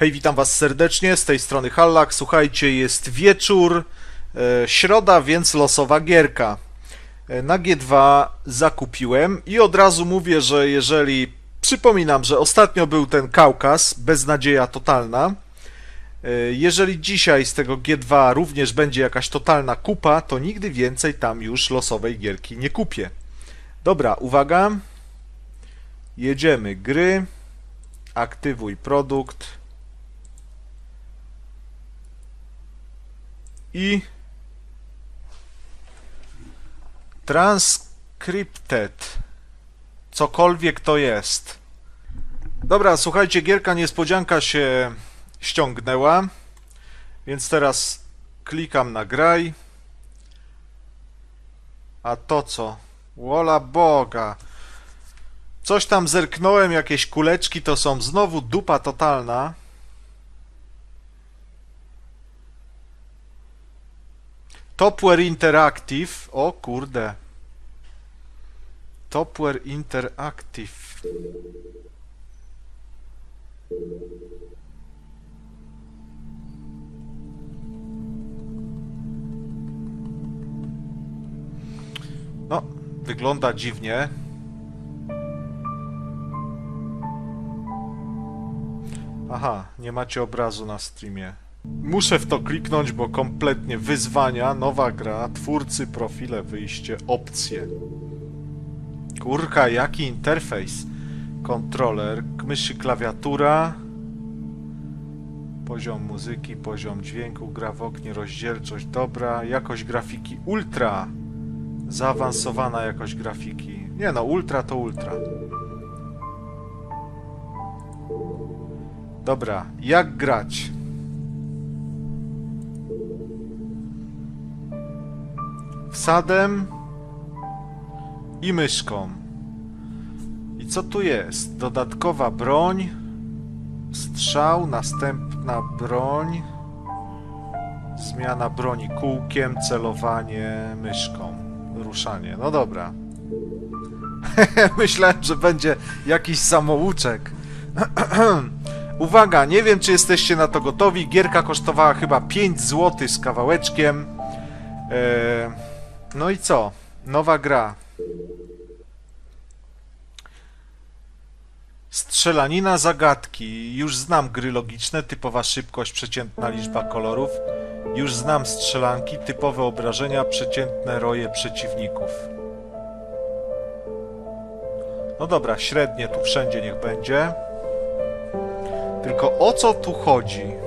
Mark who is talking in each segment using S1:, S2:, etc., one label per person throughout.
S1: Hej, witam was serdecznie, z tej strony Hallak. Słuchajcie, jest wieczór, e, środa, więc losowa gierka. E, na G2 zakupiłem i od razu mówię, że jeżeli... Przypominam, że ostatnio był ten Kaukaz, beznadzieja totalna. E, Jeżeli dzisiaj z tego G2 również będzie jakaś totalna kupa, to nigdy więcej tam już losowej gierki nie kupię. Dobra, uwaga. Jedziemy. Gry. Aktywuj produkt. I Transcripted. Cokolwiek to jest. Dobra, słuchajcie, gierka niespodzianka się ściągnęła. Więc teraz klikam na graj. A to co? Wola Boga. Coś tam zerknąłem, jakieś kuleczki to są znowu dupa totalna. Topware Interactive. O kurde. Topware Interactive. No, wygląda dziwnie. Aha, nie macie obrazu na streamie. Muszę w to kliknąć, bo kompletnie wyzwania, nowa gra, twórcy, profile, wyjście, opcje. Kurka, jaki interfejs. Kontroler, myszy, klawiatura. Poziom muzyki, poziom dźwięku, gra w oknie, rozdzielczość dobra, jakość grafiki ultra. Zaawansowana jakość grafiki. Nie no, ultra to ultra. Dobra, jak grać? Wsadem i myszką. I co tu jest? Dodatkowa broń, strzał, następna broń, zmiana broni kółkiem, celowanie myszką, ruszanie. No dobra. Myślałem, że będzie jakiś samouczek. Uwaga, nie wiem czy jesteście na to gotowi. Gierka kosztowała chyba 5 zł z kawałeczkiem. Eee, no i co? Nowa gra. Strzelanina zagadki. Już znam gry logiczne, typowa szybkość, przeciętna liczba kolorów. Już znam strzelanki, typowe obrażenia, przeciętne roje przeciwników. No dobra, średnie tu wszędzie niech będzie. Tylko o co tu chodzi?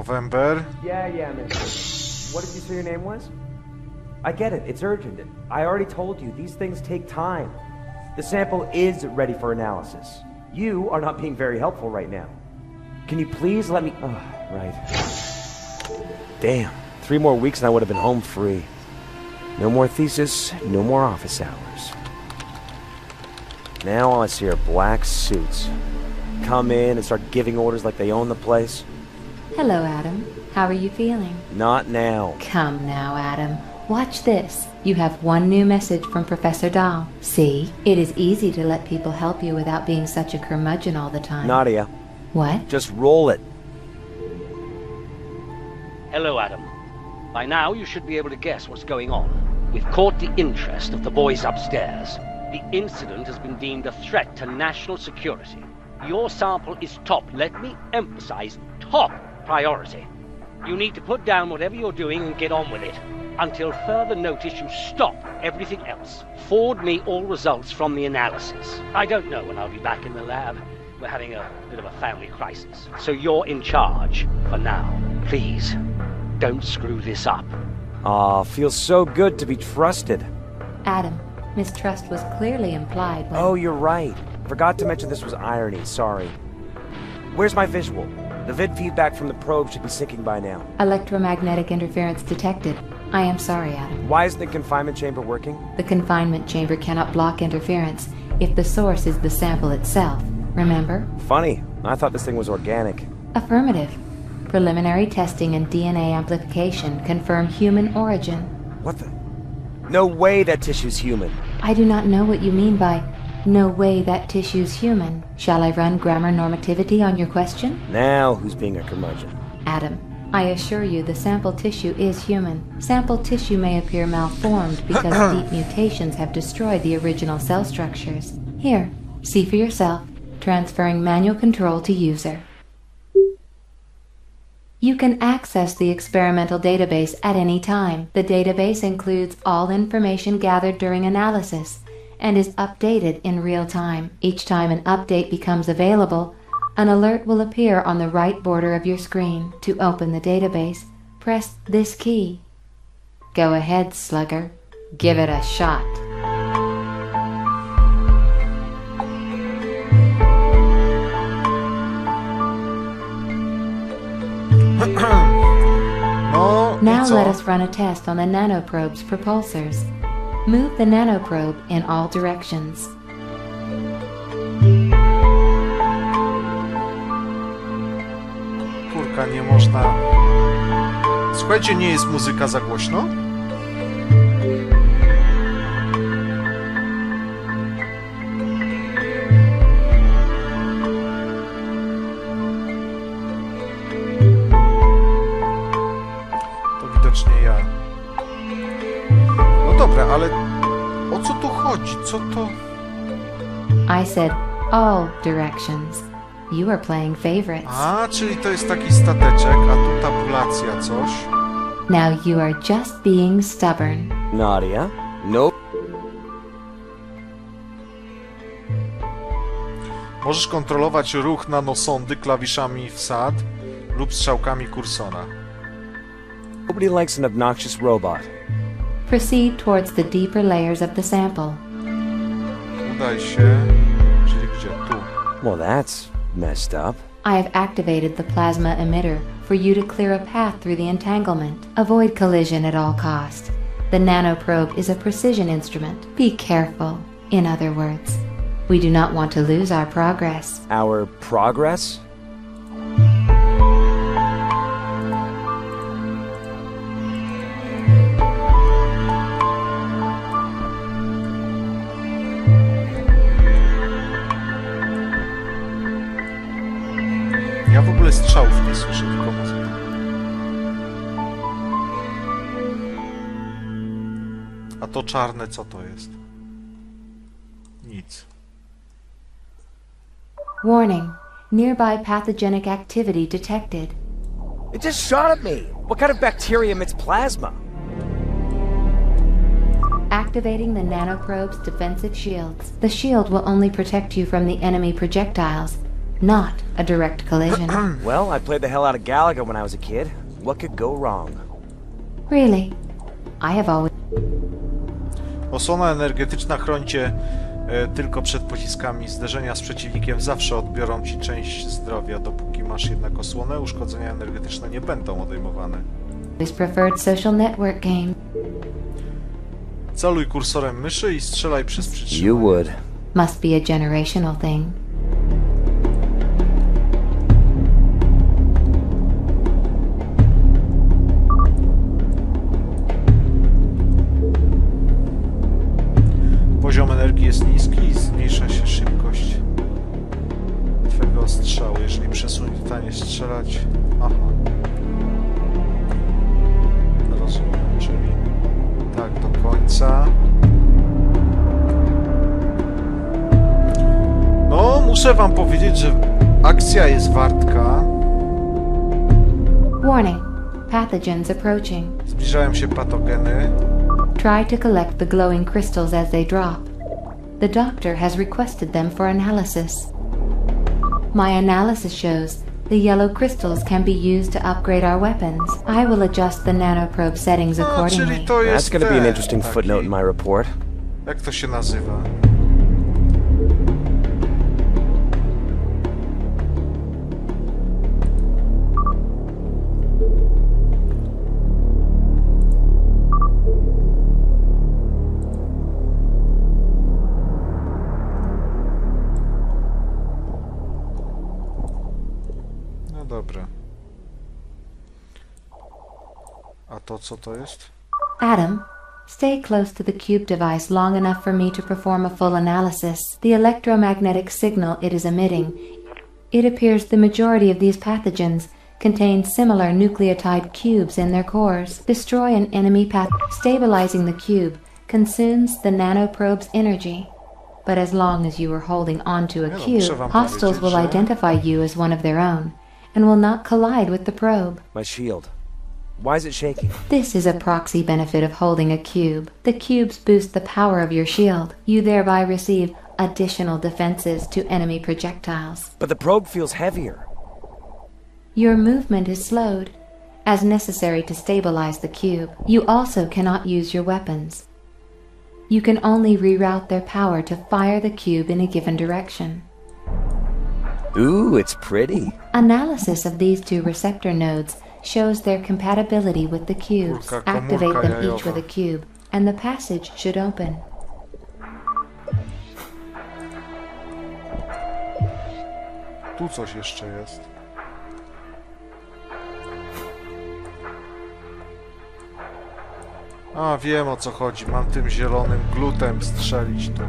S1: November.
S2: Yeah, yeah, mister. What did you say your name was? I get it. It's urgent. I already told you, these things take time. The sample is ready for analysis. You are not being very helpful right now. Can you please let me... Oh, right. Damn. Three more weeks and I would have been home free. No more thesis, no more office hours. Now all I see are black suits. Come in and start giving orders like they own the place.
S3: Hello, Adam. How are you feeling?
S2: Not now.
S3: Come now, Adam. Watch this. You have one new message from Professor Dahl. See, it is easy to let people help you without being such a curmudgeon all the time.
S2: Nadia,
S3: What?
S2: just roll it.
S4: Hello, Adam. By now, you should be able to guess what's going on. We've caught the interest of the boys upstairs. The incident has been deemed a threat to national security. Your sample is top, let me emphasize, top priority. You need to put down whatever you're doing and get on with it. Until further notice, you stop everything else. Forward me all results from the analysis. I don't know when I'll be back in the lab. We're having a bit of a family crisis. So you're in charge for now. Please, don't screw this up.
S2: Aw, feels so good to be trusted.
S3: Adam, mistrust was clearly implied when.
S2: Oh, you're right. Forgot to mention this was irony, sorry. Where's my visual? The vid feedback from the probe should be syncing by now.
S3: Electromagnetic interference detected. I am sorry, Adam.
S2: Why isn't the confinement chamber working?
S3: The confinement chamber cannot block interference if the source is the sample itself. Remember?
S2: Funny. I thought this thing was organic.
S3: Affirmative. Preliminary testing and DNA amplification confirm human origin.
S2: What the? No way that tissue's human.
S3: I do not know what you mean by no way that tissue's human. Shall I run grammar normativity on your question?
S2: Now who's being a curmudgeon?
S3: Adam, I assure you the sample tissue is human. Sample tissue may appear malformed because deep mutations have destroyed the original cell structures. Here, see for yourself. Transferring manual control to user. You can access the experimental database at any time. The database includes all information gathered during analysis and is updated in real time. Each time an update becomes available, an alert will appear on the right border of your screen. To open the database, press this key. Go ahead, slugger. Give it a shot.
S1: Oh,
S3: now let us run a test on the nanoprobe's propulsors. Move the nanoprobe in all directions.
S1: Kurka, nie można... Słuchajcie, nie jest muzyka za głośno?
S3: I said all directions. You are playing favorites.
S1: A, czyli to jest taki stateczek, a tu tabulacja coś.
S3: Now you are just being stubborn.
S2: Nadia? Nope.
S1: Możesz kontrolować ruch nanosondy klawiszami wsad lub strzałkami kursora.
S2: Nobody likes an obnoxious robot.
S3: Proceed towards the deeper layers of the sample.
S1: Udaj się.
S2: Well, that's messed up.
S3: I have activated the plasma emitter for you to clear a path through the entanglement. Avoid collision at all cost. The nanoprobe is a precision instrument. Be careful. In other words, we do not want to lose our progress.
S2: Our progress?
S1: Czarne co to jest? Nic.
S3: Warning. Nearby pathogenic activity detected.
S2: It just shot at me. What kind of bacteria emits plasma?
S3: Activating the nanoprobe's defensive shields. The shield will only protect you from the enemy projectiles, not a direct collision.
S2: Well, I played the hell out of Galaga when I was a kid. What could go wrong?
S3: really? I have always.
S1: Osłona energetyczna chroni cię e, tylko przed pociskami. Zderzenia z przeciwnikiem zawsze odbiorą ci część zdrowia. Dopóki masz jednak osłonę, uszkodzenia energetyczne nie będą odejmowane.
S3: preferred social network game.
S1: Celuj kursorem myszy i strzelaj przez
S2: You
S1: przytrzymanie.
S2: would.
S3: Must be a generational thing.
S1: Końca. No, muszę wam powiedzieć, że akcja jest wartka.
S3: Warning. Pathogens approaching.
S1: Zbliżają się patogeny.
S3: Try to collect the glowing crystals as they drop. The doctor has requested them for analysis. My analysis shows the yellow crystals can be used to upgrade our weapons. I will adjust the nanoprobe settings accordingly.
S1: czyli
S2: That's gonna be an interesting footnote in my report.
S1: Jak to się nazywa? Co to jest?
S3: Adam, Stay close to the cube device long enough for me to perform a full analysis. The electromagnetic signal it is emitting. It appears the majority of these pathogens contain similar nucleotide cubes in their cores. Destroy an enemy path. Stabilizing the cube consumes the nanoprobe's energy. But as long as you are holding onto a cube, hostiles will identify you as one of their own and will not collide with the probe.
S2: My shield. Why is it shaking?
S3: This is a proxy benefit of holding a cube. The cubes boost the power of your shield. You thereby receive additional defenses to enemy projectiles.
S2: But the probe feels heavier.
S3: Your movement is slowed, as necessary to stabilize the cube. You also cannot use your weapons. You can only reroute their power to fire the cube in a given direction.
S2: Ooh, it's pretty.
S3: Analysis of these two receptor nodes shows their compatibility with the cubes. Activate them each with a cube, and the passage should open.
S1: Tu coś jeszcze jest. A, wiem o co chodzi. Mam tym zielonym glutem strzelić tu.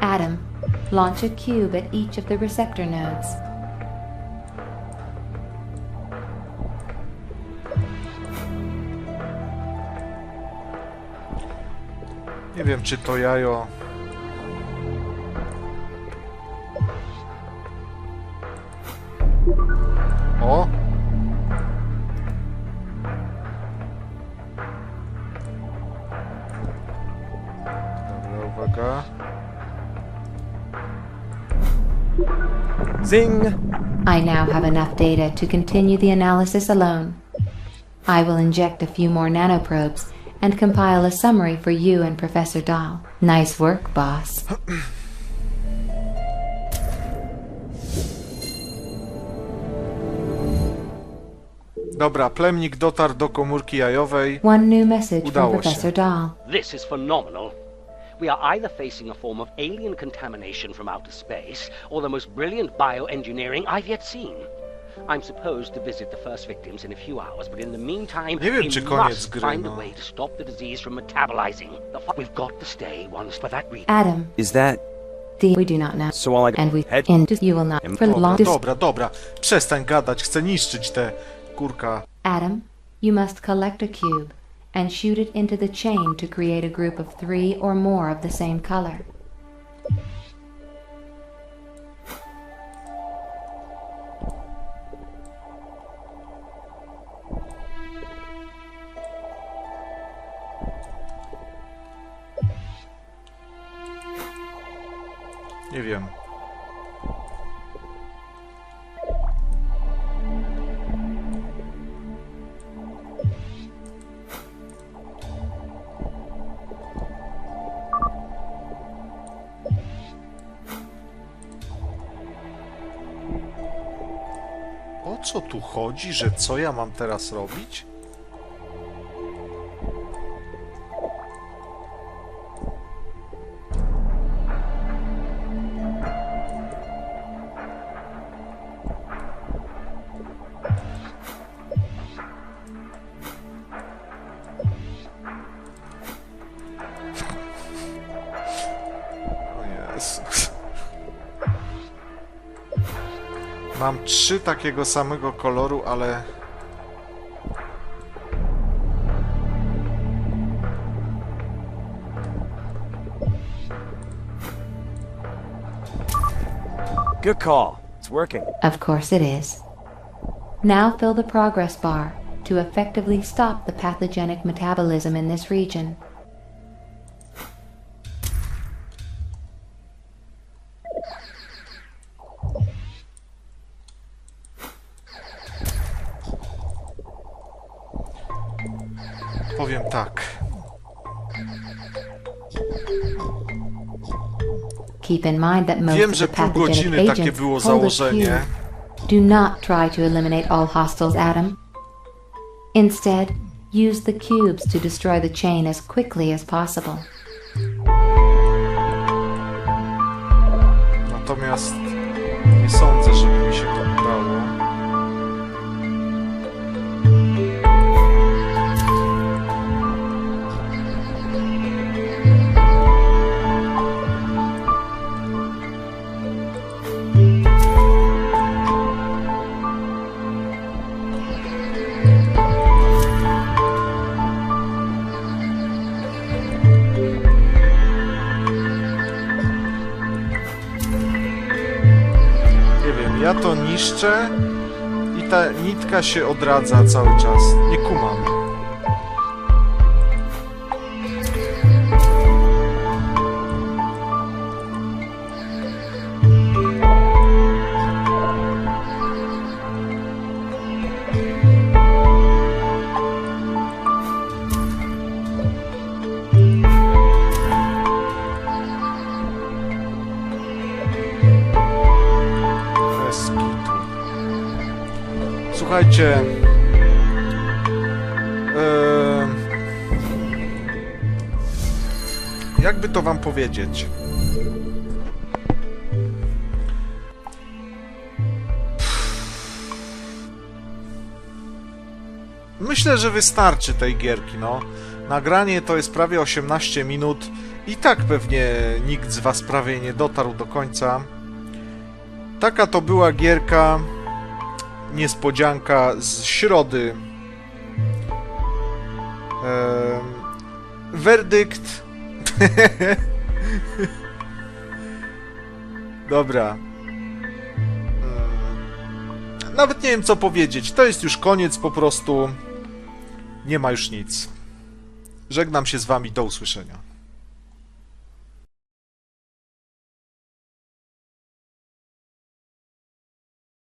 S3: Adam, launch a cube at each of the receptor nodes.
S1: Wiem, czy to jajo... O! Dobra, uwaga.
S2: Zing!
S3: I now have enough data to continue the analysis alone. I will inject a few more nanoprobes and compile a summary for you and Professor Dahl. Nice work, boss.
S1: Dobra, plemnik dotarł do komórki jajowej.
S3: One new message from
S1: Udało się.
S3: Professor Dahl.
S4: This is phenomenal. We are either facing a form of alien contamination from outer space, or the most brilliant bioengineering I've yet seen. I'm supposed to visit the first victims in a few hours, but in the meantime,
S1: Nie wiem,
S4: we must
S1: gry,
S4: find a way to stop the disease from metabolizing. The fu- We've got to stay once for that reason.
S3: Adam,
S2: Is that
S3: D. We do not know.
S2: so? All I
S3: And we
S2: head
S3: end. You will not. For
S1: Dobra,
S3: long. dis-
S1: dobra, dobra. Przestań gadać, chcę niszczyć te kurka.
S3: Adam, you must collect a cube and shoot it into the chain to create a group of three or more of the same color.
S1: Nie wiem. O co tu chodzi, że co ja mam teraz robić? Mam trzy takiego samego koloru, ale...
S2: Good call. It's working.
S3: Of course it is. Now fill the progress bar to effectively stop the pathogenic metabolism in this region. Keep in mind that most
S1: Wiem,
S3: of the
S1: pół
S3: pathogenic
S1: takie
S3: agents
S1: było
S3: hold
S1: założenie.
S3: cube. Do not try to eliminate all hostiles, Adam. Instead, use the cubes to destroy the chain as quickly as possible.
S1: Natomiast nie sądzę, żeby mi się to Ja to niszczę i ta nitka się odradza cały czas. Nie kumam. Słuchajcie. em, jakby to wam powiedzieć? Myślę, że wystarczy tej gierki, no. Nagranie to jest prawie 18 minut i tak pewnie nikt z was prawie nie dotarł do końca. Taka to była gierka, niespodzianka z środy. Em, werdykt. Dobra. Mm, Nawet nie wiem co powiedzieć. To jest już koniec po prostu. Nie ma już nic. Żegnam się z wami. Do usłyszenia.